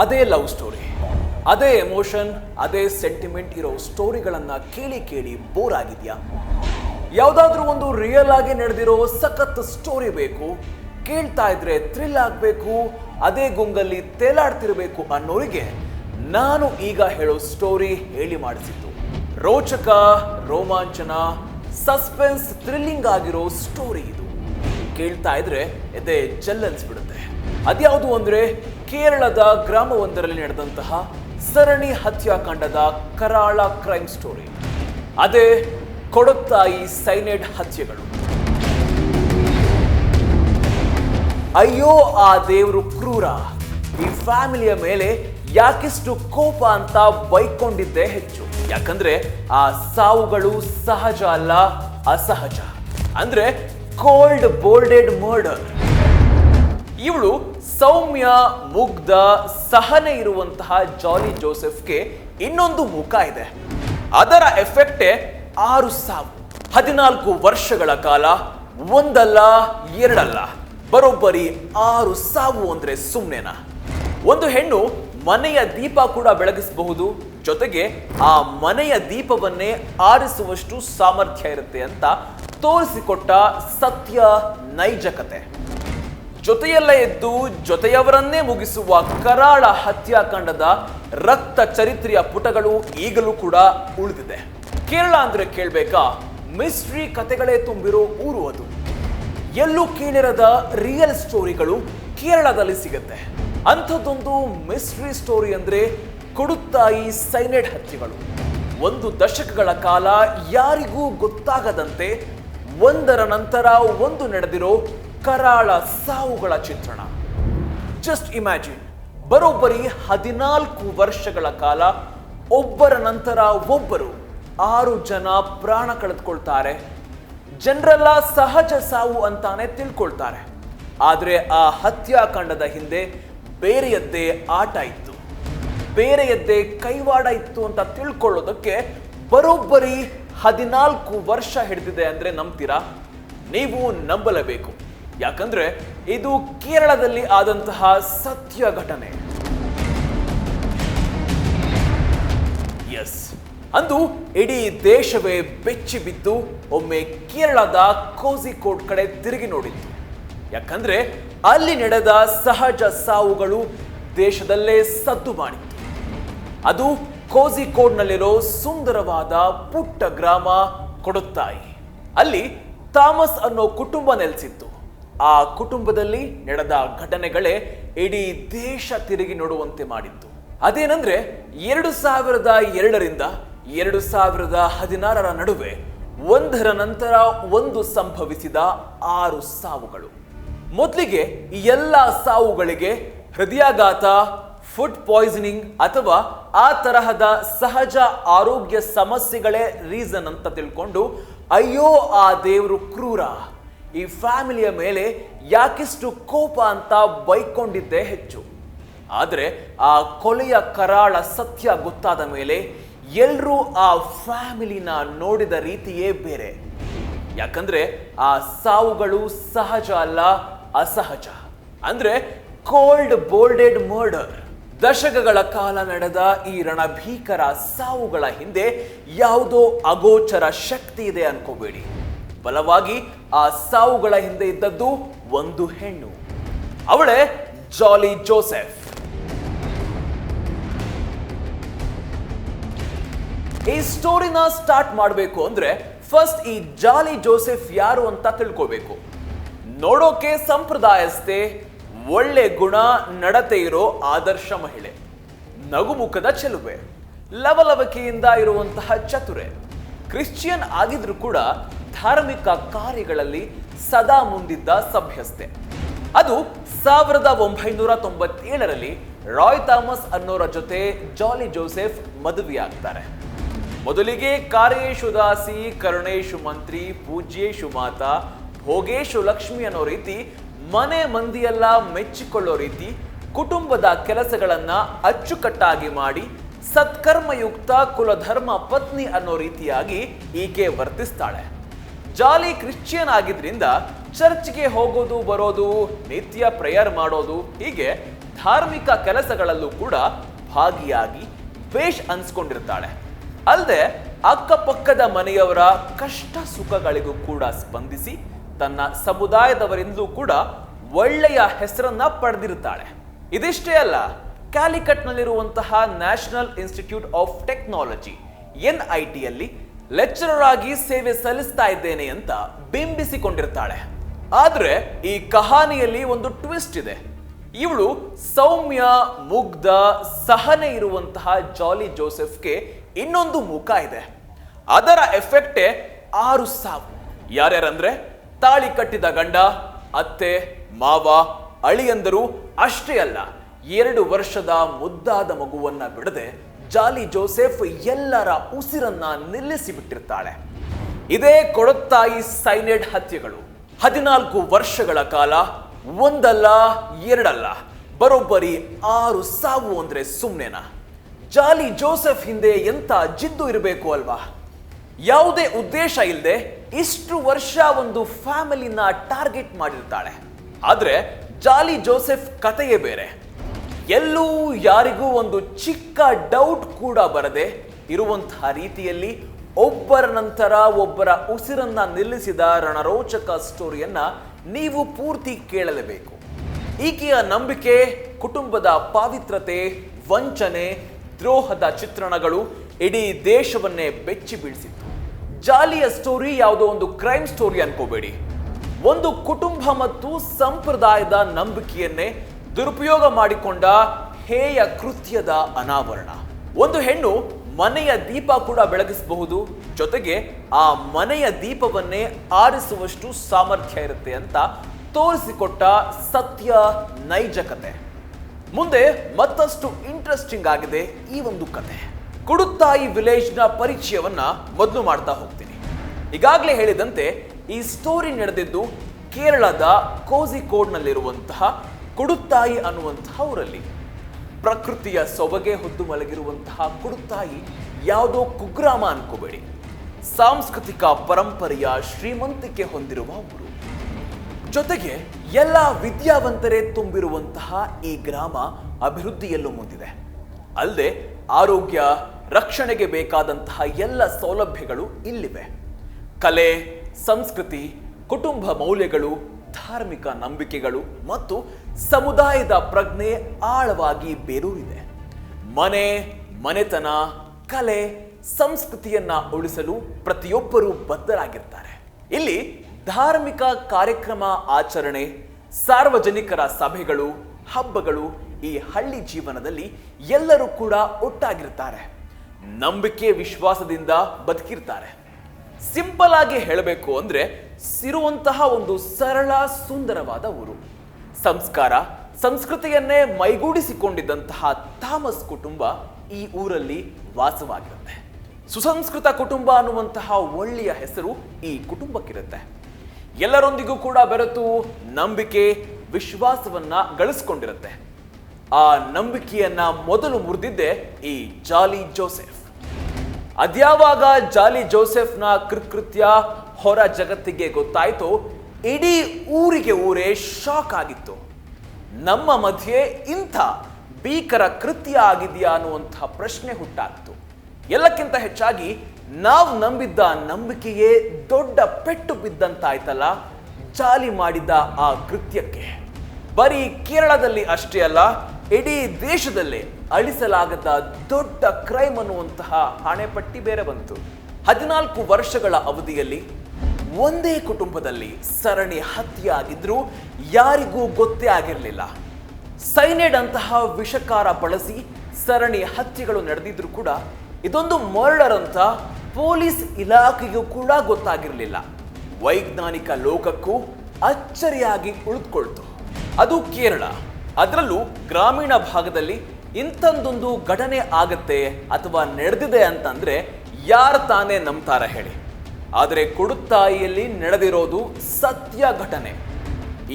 ಅದೇ love story ಅದೇ emotion ಅದೇ ಸೆಂಟಿಮೆಂಟ್ ಇರೋ ಸ್ಟೋರಿಗಳನ್ನು ಕೇಳಿ ಕೇಳಿ ಬೋರ್ ಆಗಿದೆಯಾ? ಯಾವುದಾದ್ರೂ ಒಂದು ರಿಯಲ್ ಆಗಿ ನಡೆದಿರೋ ಸಖತ್ ಸ್ಟೋರಿ ಬೇಕು, ಕೇಳ್ತಾ ಇದ್ರೆ ಥ್ರಿಲ್ ಆಗಬೇಕು, ಅದೇ ಗುಂಗಲ್ಲಿ ತೇಲಾಡ್ತಿರಬೇಕು ಅನ್ನೋರಿಗೆ ನಾನು ಈಗ ಹೇಳೋ ಸ್ಟೋರಿ ಹೇಳಿ ಮಾಡಿಸಿದ್ದು. ರೋಚಕ, ರೋಮಾಂಚನ ಸಸ್ಪೆನ್ಸ್ ಥ್ರಿಲ್ಲಿಂಗ್ ಆಗಿರೋ ಸ್ಟೋರಿ ಇದು. ಕೇಳ್ತಾ ಇದ್ರೆ ಎದೆ ಚಲ್ಲನ್ಸ್ಬಿಡುತ್ತೆ. ಅದ್ಯಾವುದು ಅಂದ್ರೆ ಕೇರಳದ ಗ್ರಾಮವೊಂದರಲ್ಲಿ ನಡೆದಂತಹ ಸರಣಿ ಹತ್ಯಾಕಾಂಡದ ಕರಾಳ ಕ್ರೈಮ್ ಸ್ಟೋರಿ. ಅದೇ ಕೊಡುತ್ತಾಯಿ ಸೈನೈಡ್ ಹತ್ಯೆಗಳು. ಅಯ್ಯೋ, ಆ ದೇವರು ಕ್ರೂರ. ಈ ಫ್ಯಾಮಿಲಿಯ ಮೇಲೆ ಯಾಕಿಷ್ಟು ಕೋಪ ಅಂತ ಬೈಕೊಂಡಿದ್ದೇ ಹೆಚ್ಚು. ಯಾಕಂದ್ರೆ ಆ ಸಾವುಗಳು ಸಹಜ ಅಲ್ಲ, ಅಸಹಜ. ಅಂದ್ರೆ ಕೋಲ್ಡ್ ಬೋಲ್ಡೆಡ್ ಮರ್ಡರ್. ಇವಳು ಸೌಮ್ಯ, ಮುಗ್ಧ, ಸಹನೆ ಇರುವಂತಹ ಜಾಲಿ ಜೋಸೆಫ್ಗೆ ಇನ್ನೊಂದು ಮುಖ ಇದೆ. ಅದರ ಎಫೆಕ್ಟೇ ಆರು ಸಾವು ಹದಿನಾಲ್ಕು ವರ್ಷಗಳ ಕಾಲ, ಒಂದಲ್ಲ, ಎರಡಲ್ಲ, ಬರೋಬ್ಬರಿ ಆರು ಸಾವು ಅಂದ್ರೆ ಸುಮ್ಮನೆನಾ ಒಂದು ಹೆಣ್ಣು ಮನೆಯ ದೀಪ ಕೂಡ ಬೆಳಗಿಸಬಹುದು, ಜೊತೆಗೆ ಆ ಮನೆಯ ದೀಪವನ್ನೇ ಆರಿಸುವಷ್ಟು ಸಾಮರ್ಥ್ಯ ಇರುತ್ತೆ ಅಂತ ತೋರಿಸಿಕೊಟ್ಟ ಸತ್ಯ ನೈಜ ಕತೆ ಜೊತೆಯಲ್ಲೇ ಎದ್ದು ಜೊತೆಯವರನ್ನೇ ಮುಗಿಸುವ ಕರಾಳ ಹತ್ಯಾಕಾಂಡದ ರಕ್ತ ಚರಿತ್ರೆಯ ಪುಟಗಳು ಈಗಲೂ ಕೂಡ ಉಳಿದಿದೆ. ಕೇರಳ ಅಂದ್ರೆ ಕೇಳ್ಬೇಕಾ? ಮಿಸ್ಟ್ರಿ ಕತೆಗಳೇ ತುಂಬಿರೋ ಊರು ಅದು. ಎಲ್ಲೂ ಕೇಳಿರದ ರಿಯಲ್ ಸ್ಟೋರಿಗಳು ಕೇರಳದಲ್ಲಿ ಸಿಗುತ್ತೆ. ಅಂಥದ್ದೊಂದು ಮಿಸ್ಟ್ರಿ ಸ್ಟೋರಿ ಅಂದ್ರೆ ಕೊಡುತ್ತಾಯಿ ಸೈನೈಡ್ ಹತ್ಯೆಗಳು. ಒಂದು ದಶಕಗಳ ಕಾಲ ಯಾರಿಗೂ ಗೊತ್ತಾಗದಂತೆ ಒಂದರ ನಂತರ ಒಂದು ನಡೆದಿರೋ ಕರಾಳ ಸಾವುಗಳ ಚಿತ್ರಣ. ಜಸ್ಟ್ ಇಮ್ಯಾಜಿನ್ ಬರೋಬ್ಬರಿ ಹದಿನಾಲ್ಕು ವರ್ಷಗಳ ಕಾಲ ಒಬ್ಬರ ನಂತರ ಒಬ್ಬರು ಆರು ಜನ ಪ್ರಾಣ ಕಳೆದುಕೊಳ್ತಾರೆ. ಜನರೆಲ್ಲ ಸಹಜ ಸಾವು ಅಂತಾನೆ ತಿಳ್ಕೊಳ್ತಾರೆ. ಆದರೆ ಆ ಹತ್ಯಾಕಾಂಡದ ಹಿಂದೆ ಬೇರೆಯದ್ದೇ ಆಟ ಇತ್ತು. ಬೇರೆಯದ್ದೇ ಕೈವಾಡ ಇತ್ತು ಅಂತ ತಿಳ್ಕೊಳ್ಳೋದಕ್ಕೆ ಬರೋಬ್ಬರಿ ಹದಿನಾಲ್ಕು ವರ್ಷ ಹಿಡಿದಿದೆ ಅಂದರೆ ನಂಬ್ತೀರಾ? ನೀವು ನಂಬಲೇಬೇಕು. ಯಾಕಂದ್ರೆ ಇದು ಕೇರಳದಲ್ಲಿ ಆದಂತಹ ಸತ್ಯ ಘಟನೆ. ಎಸ್ ಅಂದು ಇಡೀ ದೇಶವೇ ಬೆಚ್ಚಿ ಬಿದ್ದು ಒಮ್ಮೆ ಕೇರಳದ ಕೋಝಿಕೋಡ್ ಕಡೆ ತಿರುಗಿ ನೋಡಿತ್ತು. ಯಾಕಂದ್ರೆ ಅಲ್ಲಿ ನಡೆದ ಸಹಜ ಸಾವುಗಳು ದೇಶದಲ್ಲೇ ಸದ್ದು ಮಾಡಿತ್ತು. ಅದು ಕೋಝಿಕೋಡ್ನಲ್ಲಿರೋ ಸುಂದರವಾದ ಪುಟ್ಟ ಗ್ರಾಮ ಕೊಡುತ್ತಾಯಿ. ಅಲ್ಲಿ ಥಾಮಸ್ ಅನ್ನೋ ಕುಟುಂಬ ನೆಲೆಸಿತ್ತು. ಆ ಕುಟುಂಬದಲ್ಲಿ ನಡೆದ ಘಟನೆಗಳೇ ಇಡೀ ದೇಶ ತಿರುಗಿ ನೋಡುವಂತೆ ಮಾಡಿತ್ತು. ಅದೇನಂದ್ರೆ, ಎರಡು ಸಾವಿರದ ಎರಡರಿಂದ ಎರಡು ಸಾವಿರದ ಹದಿನಾರರ ನಡುವೆ ಒಂದರ ನಂತರ ಒಂದು ಸಂಭವಿಸಿದ ಆರು ಸಾವುಗಳು. ಮೊದಲಿಗೆ ಎಲ್ಲ ಸಾವುಗಳಿಗೆ ಹೃದಯಾಘಾತ, ಫುಡ್ ಪಾಯ್ಸನಿಂಗ್ ಅಥವಾ ಆ ತರಹದ ಸಹಜ ಆರೋಗ್ಯ ಸಮಸ್ಯೆಗಳೇ ರೀಸನ್ ಅಂತ ತಿಳ್ಕೊಂಡು, ಅಯ್ಯೋ ಆ ದೇವರು ಕ್ರೂರ. ಈ ಫ್ಯಾಮಿಲಿಯ ಮೇಲೆ ಯಾಕಿಷ್ಟು ಕೋಪ ಅಂತ ಬೈಕೊಂಡಿದ್ದೇ ಹೆಚ್ಚು. ಆದರೆ ಆ ಕೊಲೆಯ ಕರಾಳ ಸತ್ಯ ಗೊತ್ತಾದ ಮೇಲೆ ಎಲ್ಲರೂ ಆ ಫ್ಯಾಮಿಲಿನ ನೋಡಿದ ರೀತಿಯೇ ಬೇರೆ. ಯಾಕಂದ್ರೆ ಆ ಸಾವುಗಳು ಸಹಜ ಅಲ್ಲ, ಅಸಹಜ. ಅಂದ್ರೆ ಕೋಲ್ಡ್ ಬೋಲ್ಡೆಡ್ ಮರ್ಡರ್ ದಶಕಗಳ ಕಾಲ ನಡೆದ ಈ ರಣಭೀಕರ ಸಾವುಗಳ ಹಿಂದೆ ಯಾವುದೋ ಅಗೋಚರ ಶಕ್ತಿ ಇದೆ ಅನ್ಕೋಬೇಡಿ. ಬಲವಾಗಿ ಆ ಸಾವುಗಳ ಹಿಂದೆ ಇದ್ದದ್ದು ಒಂದು ಹೆಣ್ಣು. ಅವಳೇ ಜಾಲಿ ಜೋಸೆಫ್. ಈ ಸ್ಟೋರಿನ ಸ್ಟಾರ್ಟ್ ಮಾಡಬೇಕು ಅಂದ್ರೆ ಫಸ್ಟ್ ಈ ಜಾಲಿ ಜೋಸೆಫ್ ಯಾರು ಅಂತ ತಿಳ್ಕೋಬೇಕು. ನೋಡೋಕೆ ಸಂಪ್ರದಾಯಸ್ಥೆ, ಒಳ್ಳೆ ಗುಣ, ನಡತೆ ಇರೋ ಆದರ್ಶ ಮಹಿಳೆ. ನಗುಮುಖದ ಚೆಲುವೆ, ಲವಲವಿಕೆಯಿಂದ ಇರುವಂತಹ ಚತುರೆ. ಕ್ರಿಶ್ಚಿಯನ್ ಆಗಿದ್ರೂ ಕೂಡ ಧಾರ್ಮಿಕ ಕಾರ್ಯಗಳಲ್ಲಿ ಸದಾ ಮುಂದಿದ್ದ ಸಭ್ಯಸ್ಥೆ. ಅದು ಸಾವಿರದ ಒಂಬೈನೂರ ತೊಂಬತ್ತೇಳರಲ್ಲಿ ರಾಯ್ ಥಾಮಸ್ ಅನ್ನೋರ ಜೊತೆ ಜಾಲಿ ಜೋಸೆಫ್ ಮದುವೆಯಾಗ್ತಾರೆ. ಮೊದಲಿಗೆ ಕಾರ್ಯೇಶು ದಾಸಿ, ಕರುಣೇಶು ಮಂತ್ರಿ, ಪೂಜ್ಯೇಶು ಮಾತಾ, ಭೋಗೇಶು ಲಕ್ಷ್ಮಿ ಅನ್ನೋ ರೀತಿ ಮನೆ ಮಂದಿಯೆಲ್ಲ ಮೆಚ್ಚಿಕೊಳ್ಳೋ ರೀತಿ ಕುಟುಂಬದ ಕೆಲಸಗಳನ್ನ ಅಚ್ಚುಕಟ್ಟಾಗಿ ಮಾಡಿ ಸತ್ಕರ್ಮಯುಕ್ತ ಕುಲಧರ್ಮ ಪತ್ನಿ ಅನ್ನೋ ರೀತಿಯಾಗಿ ಈಕೆ ವರ್ತಿಸ್ತಾಳೆ. ಜಾಲಿ ಕ್ರಿಶ್ಚಿಯನ್ ಆಗಿದ್ರಿಂದ ಚರ್ಚ್ಗೆ ಹೋಗೋದು, ಬರೋದು, ನಿತ್ಯ ಪ್ರೇಯರ್ ಮಾಡೋದು ಹೀಗೆ ಧಾರ್ಮಿಕ ಕೆಲಸಗಳಲ್ಲೂ ಕೂಡ ಭಾಗಿಯಾಗಿ ಬೇಷ್ ಅನ್ಸ್ಕೊಂಡಿರ್ತಾಳೆ. ಅಲ್ಲದೆ ಅಕ್ಕಪಕ್ಕದ ಮನೆಯವರ ಕಷ್ಟ ಸುಖಗಳಿಗೂ ಕೂಡ ಸ್ಪಂದಿಸಿ ತನ್ನ ಸಮುದಾಯದವರಿಂದಲೂ ಕೂಡ ಒಳ್ಳೆಯ ಹೆಸರನ್ನ ಪಡೆದಿರ್ತಾಳೆ ಇದಿಷ್ಟೇ ಅಲ್ಲ, ಕ್ಯಾಲಿಕಟ್ನಲ್ಲಿರುವಂತಹ national institute of technology N I ಟಿಯಲ್ಲಿ lecturer ಆಗಿ ಸೇವೆ ಸಲ್ಲಿಸ್ತಾ ಇದ್ದೇನೆ ಅಂತ ಬಿಂಬಿಸಿಕೊಂಡಿರ್ತಾಳೆ. ಆದ್ರೆ ಈ ಕಹಾನಿಯಲ್ಲಿ ಒಂದು ಟ್ವಿಸ್ಟ್ ಇದೆ. ಇವಳು ಸೌಮ್ಯ, ಮುಗ್ಧ, ಸಹನೆ ಇರುವಂತಹ ಜಾಲಿ ಜೋಸೆಫ್ಗೆ ಇನ್ನೊಂದು ಮುಖ ಇದೆ. ಅದರ ಎಫೆಕ್ಟೇ ಆರು ಸಾವು. ಯಾರ್ಯಾರಂದ್ರೆ ತಾಳಿ ಕಟ್ಟಿದ ಗಂಡ, ಅತ್ತೆ, ಮಾವ, ಅಳಿಯಂದರು ಅಷ್ಟೇ ಅಲ್ಲ, ಎರಡು ವರ್ಷದ ಮುದ್ದಾದ ಮಗುವನ್ನ ಬಿಡದೆ ಜಾಲಿ ಜೋಸೆಫ್ ಎಲ್ಲರ ಉಸಿರನ್ನ ನಿಲ್ಲಿಸಿ ಬಿಟ್ಟಿರ್ತಾಳೆ ಇದೇ ಕೊಡತ್ತಾಯಿ ಸೈನೆಡ್ ಹತ್ಯೆಗಳು. ಹದಿನಾಲ್ಕು ವರ್ಷಗಳ ಕಾಲ, ಒಂದಲ್ಲ, ಎರಡಲ್ಲ, ಬರೋಬ್ಬರಿ ಆರು ಸಾವು ಅಂದ್ರೆ ಸುಮ್ನೆನಾ? ಜಾಲಿ ಜೋಸೆಫ್ ಹಿಂದೆ ಎಂತ ಜಿದ್ದು ಇರಬೇಕು ಅಲ್ವಾ? ಯಾವುದೇ ಉದ್ದೇಶ ಇಲ್ಲದೆ ಇಷ್ಟು ವರ್ಷ ಒಂದು ಫ್ಯಾಮಿಲಿನ ಟಾರ್ಗೆಟ್ ಮಾಡಿರ್ತಾಳೆ. ಆದ್ರೆ ಜಾಲಿ ಜೋಸೆಫ್ ಕಥೆಯೇ ಬೇರೆ. ಎಲ್ಲೂ ಯಾರಿಗೂ ಒಂದು ಚಿಕ್ಕ ಡೌಟ್ ಕೂಡ ಬರದೆ ಇರುವಂತಹ ರೀತಿಯಲ್ಲಿ ಒಬ್ಬರ ನಂತರ ಒಬ್ಬರ ಉಸಿರನ್ನ ನಿಲ್ಲಿಸಿದ ರಣರೋಚಕ ಸ್ಟೋರಿಯನ್ನ ನೀವು ಪೂರ್ತಿ ಕೇಳಲೇಬೇಕು. ಈಕೆಯ ನಂಬಿಕೆ, ಕುಟುಂಬದ ಪಾವಿತ್ರತೆ ವಂಚನೆ, ದ್ರೋಹದ ಚಿತ್ರಣಗಳು ಇಡೀ ದೇಶವನ್ನೇ ಬೆಚ್ಚಿ ಬೀಳಿಸಿತ್ತು. ಜಾಲಿಯ ಸ್ಟೋರಿ ಯಾವುದೋ ಒಂದು ಕ್ರೈಮ್ ಸ್ಟೋರಿ ಅನ್ಕೋಬೇಡಿ. ಒಂದು ಕುಟುಂಬ ಮತ್ತು ಸಂಪ್ರದಾಯದ ನಂಬಿಕೆಯನ್ನೇ ದುರುಪಯೋಗ ಮಾಡಿಕೊಂಡ ಹೇಯ ಕೃತ್ಯದ ಅನಾವರಣ. ಒಂದು ಹೆಣ್ಣು ಮನೆಯ ದೀಪ ಕೂಡ ಬೆಳಗಿಸಬಹುದು, ಜೊತೆಗೆ ಆ ಮನೆಯ ದೀಪವನ್ನೇ ಆರಿಸುವಷ್ಟು ಸಾಮರ್ಥ್ಯ ಇರುತ್ತೆ ಅಂತ ತೋರಿಸಿಕೊಟ್ಟ ಸತ್ಯ ನೈಜ ಕತೆ ಮುಂದೆ ಮತ್ತಷ್ಟು ಇಂಟ್ರೆಸ್ಟಿಂಗ್ ಆಗಿದೆ ಈ ಒಂದು ಕತೆ. ಕುಡುತ್ತಾಯಿ ವಿಲೇಜ್ನ ಪರಿಚಯವನ್ನ ಮೊದಲು ಮಾಡ್ತಾ ಹೋಗ್ತೀನಿ. ಈಗಾಗಲೇ ಹೇಳಿದಂತೆ ಈ ಸ್ಟೋರಿ ನಡೆದಿದ್ದು ಕೇರಳದ ಕೋಝಿಕೋಡ್ನಲ್ಲಿರುವಂತಹ ಕುಡುತ್ತಾಯಿ ಅನ್ನುವಂತಹ ಊರಲ್ಲಿ ಪ್ರಕೃತಿಯ ಸೊಬಗೆ ಹೊದ್ದು ಮಲಗಿರುವಂತಹ ಕುಡುತ್ತಾಯಿ ಯಾವುದೋ ಕುಗ್ರಾಮ ಅನ್ಕೋಬೇಡಿ. ಸಾಂಸ್ಕೃತಿಕ ಪರಂಪರೆಯ ಶ್ರೀಮಂತಿಕೆ ಹೊಂದಿರುವ ಊರು. ಜೊತೆಗೆ ಎಲ್ಲ ವಿದ್ಯಾವಂತರೇ ತುಂಬಿರುವಂತಹ ಈ ಗ್ರಾಮ ಅಭಿವೃದ್ಧಿಯಲ್ಲೂ ಮುಂದಿದೆ. ಅಲ್ಲದೆ ಆರೋಗ್ಯ, ರಕ್ಷಣೆಗೆ ಬೇಕಾದಂತಹ ಎಲ್ಲ ಸೌಲಭ್ಯಗಳು ಇಲ್ಲಿವೆ. ಕಲೆ, ಸಂಸ್ಕೃತಿ, ಕುಟುಂಬ ಮೌಲ್ಯಗಳು, ಧಾರ್ಮಿಕ ನಂಬಿಕೆಗಳು ಮತ್ತು ಸಮುದಾಯದ ಪ್ರಜ್ಞೆ ಆಳವಾಗಿ ಬೇರೂರಿದೆ. ಮನೆ, ಮನೆತನ, ಕಲೆ, ಸಂಸ್ಕೃತಿಯನ್ನ ಉಳಿಸಲು ಪ್ರತಿಯೊಬ್ಬರೂ ಬದ್ಧರಾಗಿರ್ತಾರೆ. ಇಲ್ಲಿ ಧಾರ್ಮಿಕ ಕಾರ್ಯಕ್ರಮ ಆಚರಣೆ, ಸಾರ್ವಜನಿಕರ ಸಭೆಗಳು, ಹಬ್ಬಗಳು ಈ ಹಳ್ಳಿ ಜೀವನದಲ್ಲಿ ಎಲ್ಲರೂ ಕೂಡ ಒಟ್ಟಾಗಿರ್ತಾರೆ. ನಂಬಿಕೆ ವಿಶ್ವಾಸದಿಂದ ಬದುಕಿರ್ತಾರೆ. ಸಿಂಪಲ್ ಆಗಿ ಹೇಳಬೇಕು ಅಂದ್ರೆ ಸಿರುವಂತಹ ಒಂದು ಸರಳ ಸುಂದರವಾದ ಊರು. ಸಂಸ್ಕಾರ ಸಂಸ್ಕೃತಿಯನ್ನೇ ಮೈಗೂಡಿಸಿಕೊಂಡಿದ್ದಂತಹ ಥಾಮಸ್ ಕುಟುಂಬ ಈ ಊರಲ್ಲಿ ವಾಸವಾಗಿರುತ್ತೆ. ಸುಸಂಸ್ಕೃತ ಕುಟುಂಬ ಅನ್ನುವಂತಹ ಒಳ್ಳೆಯ ಹೆಸರು ಈ ಕುಟುಂಬಕ್ಕಿರುತ್ತೆ. ಎಲ್ಲರೊಂದಿಗೂ ಕೂಡ ಬೆರೆತು ನಂಬಿಕೆ, ವಿಶ್ವಾಸವನ್ನ ಗಳಿಸ್ಕೊಂಡಿರುತ್ತೆ. ಆ ನಂಬಿಕೆಯನ್ನ ಮೊದಲು ಮುರಿದಿದ್ದೆ ಈ ಜಾಲಿ ಜೋಸೆಫ್. ಅದ್ಯಾವಾಗ ಜಾಲಿ ಜೋಸೆಫ್ನ ಕೃಕೃತ್ಯ ಹೊರ ಜಗತ್ತಿಗೆ ಗೊತ್ತಾಯ್ತು ಇಡೀ ಊರಿಗೆ ಊರೇ ಶಾಕ್ ಆಗಿತ್ತು. ನಮ್ಮ ಮಧ್ಯೆ ಇಂಥ ಭೀಕರ ಕೃತ್ಯ ಆಗಿದೆಯಾ ಅನ್ನುವಂಥ ಪ್ರಶ್ನೆ ಹುಟ್ಟಾಗ್ತು. ಎಲ್ಲಕ್ಕಿಂತ ಹೆಚ್ಚಾಗಿ ನಾವು ನಂಬಿದ್ದ ನಂಬಿಕೆಯೇ ದೊಡ್ಡ ಪೆಟ್ಟು ಬಿದ್ದಂತಾಯ್ತಲ್ಲ, ಜಾಲಿ ಮಾಡಿದ್ದ ಆ ಕೃತ್ಯಕ್ಕೆ. ಬರೀ ಕೇರಳದಲ್ಲಿ ಅಷ್ಟೇ ಅಲ್ಲ, ಇಡೀ ದೇಶದಲ್ಲೇ ಅಳಿಸಲಾಗದ ದೊಡ್ಡ ಕ್ರೈಮ್ ಅನ್ನುವಂತಹ ಹಣೆಪಟ್ಟಿ ಬೇರೆ ಬಂತು. ಹದಿನಾಲ್ಕು ವರ್ಷಗಳ ಅವಧಿಯಲ್ಲಿ ಒಂದೇ ಕುಟುಂಬದಲ್ಲಿ ಸರಣಿ ಹತ್ಯೆ ಆಗಿದ್ರೂ ಯಾರಿಗೂ ಗೊತ್ತೇ ಆಗಿರಲಿಲ್ಲ. ಸೈನೆಡ್ ಅಂತಹ ವಿಷಕಾರ ಬಳಸಿ ಸರಣಿ ಹತ್ಯೆಗಳು ನಡೆದಿದ್ರು ಕೂಡ ಇದೊಂದು ಮರ್ಡರ್ ಅಂತ ಪೊಲೀಸ್ ಇಲಾಖೆಗೂ ಕೂಡ ಗೊತ್ತಾಗಿರಲಿಲ್ಲ. ವೈಜ್ಞಾನಿಕ ಲೋಕಕ್ಕೂ ಅಚ್ಚರಿಯಾಗಿ ಉಳಿದುಕೊಳ್ತು ಅದು ಕೇರಳ. ಅದರಲ್ಲೂ ಗ್ರಾಮೀಣ ಭಾಗದಲ್ಲಿ ಇಂಥದ್ದೊಂದು ಘಟನೆ ಆಗತ್ತೆ ಅಥವಾ ನಡೆದಿದೆ ಅಂತಂದ್ರೆ ಯಾರು ತಾನೇ ನಂಬ್ತಾರ ಹೇಳಿ. ಆದರೆ ಕುಡುತ್ತಾಯಿಯಲ್ಲಿ ನಡೆದಿರೋದು ಸತ್ಯ ಘಟನೆ.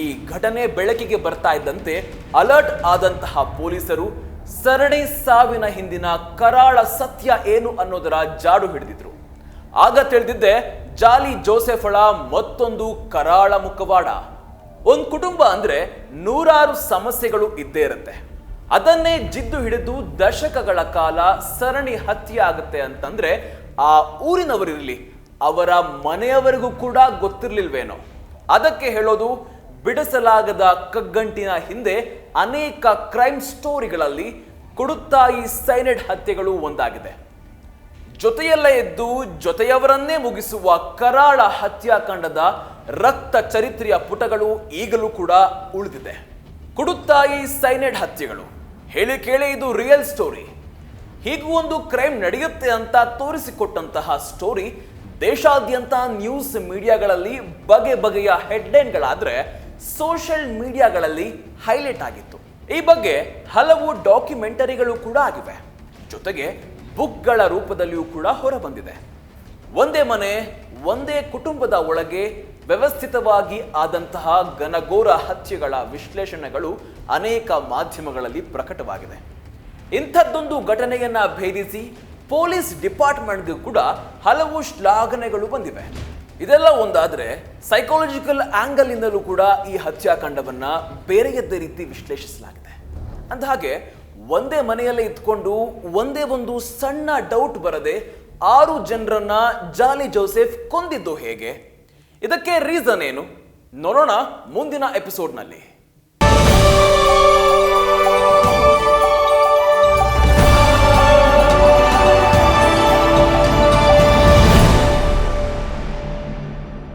ಈ ಘಟನೆ ಬೆಳಕಿಗೆ ಬರ್ತಾ ಇದ್ದಂತೆ ಅಲರ್ಟ್ ಆದಂತಹ ಪೊಲೀಸರು ಸರಣಿ ಸಾವಿನ ಹಿಂದಿನ ಕರಾಳ ಸತ್ಯ ಏನು ಅನ್ನೋದರ ಜಾಡು ಹಿಡಿದಿದ್ರು. ಆಗ ತಿಳಿದಿದ್ದೆ ಜಾಲಿ ಜೋಸೆಫಳ ಮತ್ತೊಂದು ಕರಾಳ ಮುಖವಾಡ. ಒಂದು ಕುಟುಂಬ ಅಂದ್ರೆ ನೂರಾರು ಸಮಸ್ಯೆಗಳು ಇದ್ದೇ ಇರುತ್ತೆ. ಅದನ್ನೇ ಜಿದ್ದು ಹಿಡಿದು ದಶಕಗಳ ಕಾಲ ಸರಣಿ ಹತ್ಯೆ ಆಗುತ್ತೆ ಅಂತಂದ್ರೆ ಆ ಊರಿನವರಿರಲಿ ಅವರ ಮನೆಯವರಿಗೂ ಕೂಡ ಗೊತ್ತಿರಲಿಲ್ವೇನೋ. ಅದಕ್ಕೆ ಹೇಳೋದು, ಬಿಡಿಸಲಾಗದ ಕಗ್ಗಂಟಿನ ಹಿಂದೆ ಅನೇಕ ಕ್ರೈಮ್ ಸ್ಟೋರಿಗಳಲ್ಲಿ ಕುಡುತ್ತಾಯಿ ಸೈನೆಡ್ ಹತ್ಯೆಗಳು ಒಂದಾಗಿದೆ. ಜೊತೆಯಲ್ಲೇ ಇದ್ದು ಜೊತೆಯವರನ್ನೇ ಮುಗಿಸುವ ಕರಾಳ ಹತ್ಯಾಕಾಂಡದ ರಕ್ತ ಚರಿತ್ರೆಯ ಪುಟಗಳು ಈಗಲೂ ಕೂಡ ಉಳಿದಿದೆ. ಕುಡುತ್ತಾಯಿ ಸೈನೆಡ್ ಹತ್ಯೆಗಳು. ಹೇಳಿ ಕೇಳಿ ಇದು ರಿಯಲ್ ಸ್ಟೋರಿ ಹೀಗೂ ಒಂದು ಕ್ರೈಮ್ ನಡೆಯುತ್ತೆ ಅಂತ ತೋರಿಸಿಕೊಟ್ಟಂತಹ ಸ್ಟೋರಿ ದೇಶಾದ್ಯಂತ ನ್ಯೂಸ್ ಮೀಡಿಯಾಗಳಲ್ಲಿ ಬಗೆ ಬಗೆಯ ಹೆಡ್ಲೈನ್ಗಳಾದ್ರೆ ಸೋಷಿಯಲ್ ಮೀಡಿಯಾಗಳಲ್ಲಿ ಹೈಲೈಟ್ ಆಗಿತ್ತು. ಈ ಬಗ್ಗೆ ಹಲವು ಡಾಕ್ಯುಮೆಂಟರಿಗಳು ಕೂಡ ಆಗಿವೆ. ಜೊತೆಗೆ ಬುಕ್ಗಳ ರೂಪದಲ್ಲಿಯೂ ಕೂಡ ಹೊರಬಂದಿದೆ. ಒಂದೇ ಮನೆ, ಒಂದೇ ಕುಟುಂಬದ ಒಳಗೆ ವ್ಯವಸ್ಥಿತವಾಗಿ ಆದಂತಹ ಘನಘೋರ ಹತ್ಯೆಗಳ ವಿಶ್ಲೇಷಣೆಗಳು ಅನೇಕ ಮಾಧ್ಯಮಗಳಲ್ಲಿ ಪ್ರಕಟವಾಗಿದೆ ಇಂಥದ್ದೊಂದು ಘಟನೆಯನ್ನ ಭೇದಿಸಿ ಪೊಲೀಸ್ ಡಿಪಾರ್ಟ್ಮೆಂಟ್ಗೂ ಕೂಡ ಹಲವು ಶ್ಲಾಘನೆಗಳು ಬಂದಿವೆ. ಇದೆಲ್ಲ ಒಂದಾದ್ರೆ ಸೈಕಾಲಜಿಕಲ್ ಆಂಗಲ್ ಇಂದಲೂ ಕೂಡ ಈ ಹತ್ಯಾಕಾಂಡವನ್ನ ಬೇರೆಯದ್ದೇ ರೀತಿ ವಿಶ್ಲೇಷಿಸಲಾಗಿದೆ. ಅಂದಹಾಗೆ, ಒಂದೇ ಮನೆಯಲ್ಲೇ ಇದ್ಕೊಂಡು ಒಂದೇ ಒಂದು ಸಣ್ಣ ಡೌಟ್ ಬರದೆ ಆರು ಜನರನ್ನ ಜಾಲಿ ಜೋಸೆಫ್ ಕೊಂದಿದ್ದು ಹೇಗೆ? ಇದಕ್ಕೆ ರೀಸನ್ ಏನು? ನೋಡೋಣ ಮುಂದಿನ ಎಪಿಸೋಡ್ನಲ್ಲಿ